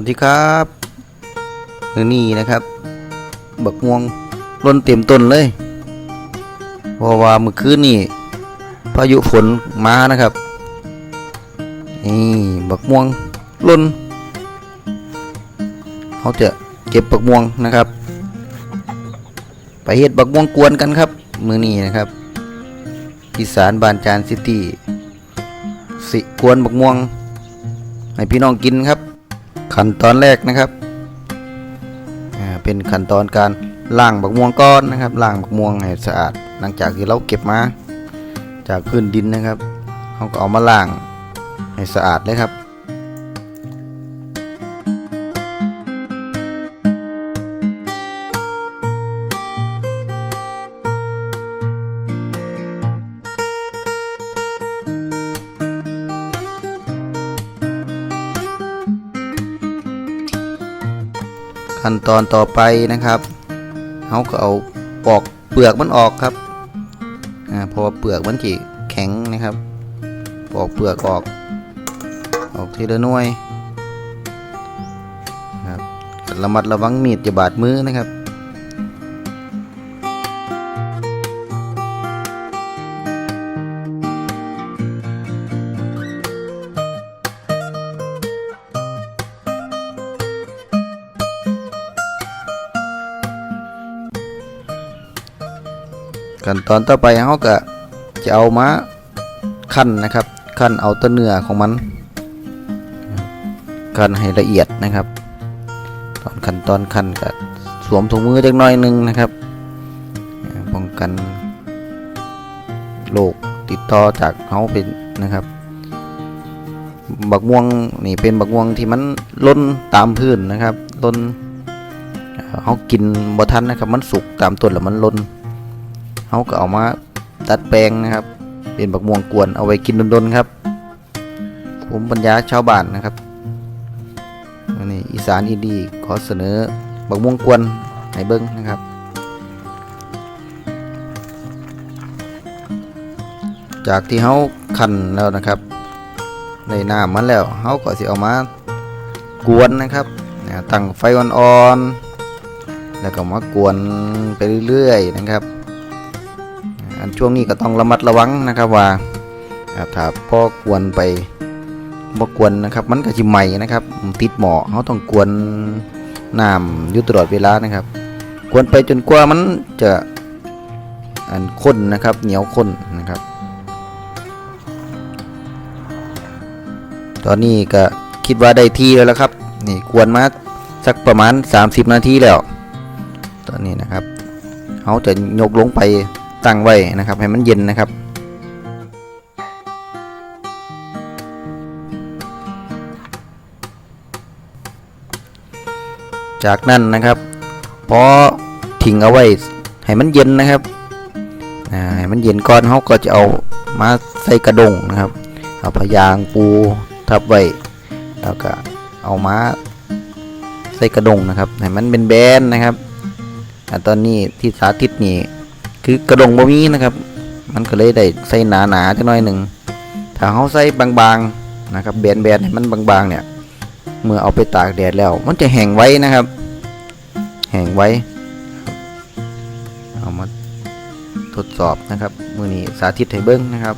วัสดีครับมือนี้นะครับ บักม่วงล้นเต็มต้นเลยเพราะว่าเมื่อคืนนี่พายุฝนมานะครับนี่บักม่วงล้นเขาจะเก็บบักม่วงนะครับ ไปเฮ็ดบักม่วงกวนกันครับ มือนี้นะครับอีสานบานจานซิตี้สิกวนบักม่วงให้พี่น้องกินครับ ขั้นตอนแรกนะครับเป็นขั้นตอนการล้างบักม่วงก้อนนะครับล้างบักม่วงให้สะอาด หลังจากที่เราเก็บมาจากพื้นดินนะครับเราก็เอามาล้างให้สะอาดเลยครับ ขั้นตอนต่อไปนะครับเขาก็เอาปอกเปลือกมันออกครับอ่าเพราะว่าเปลือกมันจีแข็งนะครับ ปอกเปลือกออก ออกทีละหน่วยครับระมัดระวังมีดจะบาดมือนะครับ ขั้นตอนต่อไปเขาก็จะเอามาขั้นนะครับ ขั้นเอาต้นเนื้อของมันขั้นให้ละเอียดนะครับ ตอนขั้นตอนขั้นก็สวมถุงมือจักน่อยหนึงนะครับป้องกันโรคติดต่อจากเขาเป็นนะครับ บักม่วงนี่เป็นบักม่วงที่มันล้นตามพื้นนะครับล้นเอ่อเขากินบ่ทันนะครับ มันสุกตามต้นแล้วมันล้น เขาก็เอามาตัดแปลงนะครับ เป็นบักม่วงกวนเอาไว้กินดนๆครับ ผมปัญญาชาวบ้านนะครับนนี้อีสานอินดีขอเสนอบักม่วงกวนให้เบิ้งนะครับจากที่เขาคั้นแล้วนะครับในน้ำมันแล้วเขาก็สิเอามากวนนะครับตั้งไฟอ่อนๆแล้วก็มากวนไปเรื่อยๆนะครับ ช่วงนี้ก็ต้องระมัดระวังนะครับว่าถ้าพอกวนไปบ่กวนนะครับ มันก็สิไหม้นะครับ ติดหมอเขาต้องกวนน้ำอยู่ตลอดเวลานะครับกวนไปจนกว่ามันจะอันข้นนะครับ เหนียวข้นนะครับ ตอนนี้ก็คิดว่าได้ที่แล้วละครับนี่กวนมาสักประมาณ 30 นาทีแล้ว ตอนนี้นะครับเขาจะยกลงไป ตั้งไว้นะครับ ให้มันเย็นนะครับ จากนั้นนะครับพอทิ้งเอาไว้ให้มันเย็นนะครับให้มันเย็นก่อนเขาก็จะเอามาใส่กระดงนะครับเอาพยางปูทับไว้แล้วก็เอามาใส่กระดงนะครับให้มันเป็นแบนๆนะครับอตอนนี้ที่สาธิตนี่ คือกระดงบ่มีนะครับ มันก็เลยได้ใส่หนาหนาๆจักหน่อยหนึ่งถ้าเขาใส่บางๆนะครับแบนๆให้มันบางๆเนี่ย เมื่อเอาไปตากแดดแล้ว มันจะแห้งไว้นะครับ แห้งไว้ เอามาทดสอบนะครับ มือนี้สาธิตให้เบิ้งนะครับ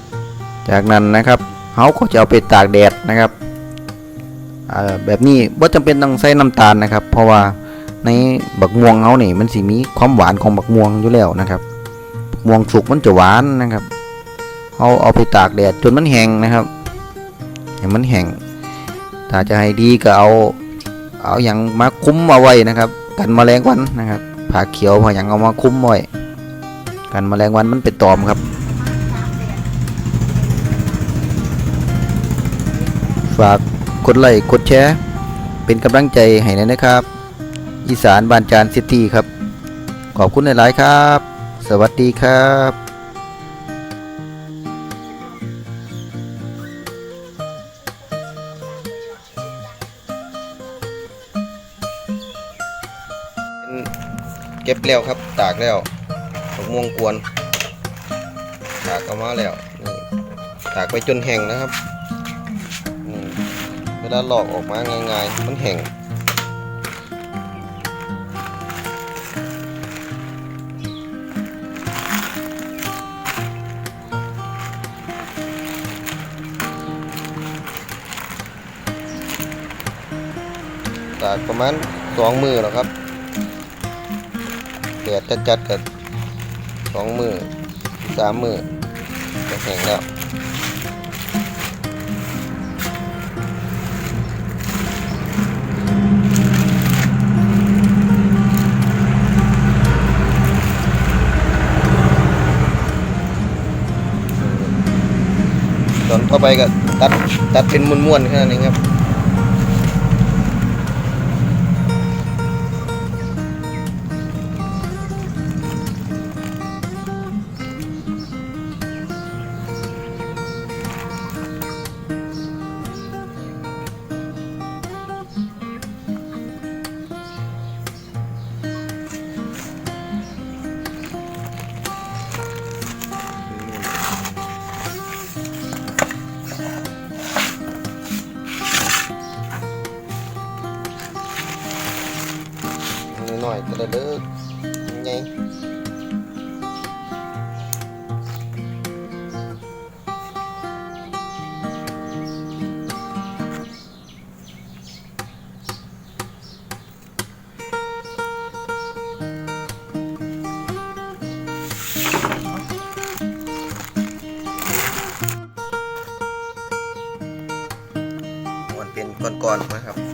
จากนั้นนะครับเขาก็จะเอาไปตากแดดนะครับแบบนี้ว่าจำเป็นต้องใส่น้ำตาลนะครับ เพราะว่าในบักม่วงเขานี่มันสิมีความหวานของบักม่วงอยู่แล้วนะครับ ม่วงสุกมันจะหวานนะครับเขาเอาไปตากแดดจนมันแห้งนะครับให้มันแห้งถ้าจะให้ดีก็เอาเอาอย่างมาคุ้มเอาไว้นะครับ กันแมลงวันนะครับผ่าเขียวผ่าอย่างเอามาคุ้มไว้กันแมลงวันมันเป็นตอมครับฝากกดไลค์กดแชร์เป็นกำลังใจให้หน่อยนะครับ อีสานบานจานซิตี้ครับ ขอบคุณหลาย ๆ ครับ สวัสดีครับเก็บแล้วครับ ตากแล้วผักม่วงกวน ตากเอามาแล้วนี่ตากไปจนแห้งนะครับเวลาหลอกออกมาง่ายๆ มันแห้ง ตากประมาณสองมือแล้วครับแดดจัดจัดๆกันสองมือสามมือจะแห้งแล้วตอนเข้าไปก็ตัดตัดเป็นม้วนๆแค่นั้นเองครับ น้อยก็ได้เลิกไงมันเป็นก้อนๆนะครับ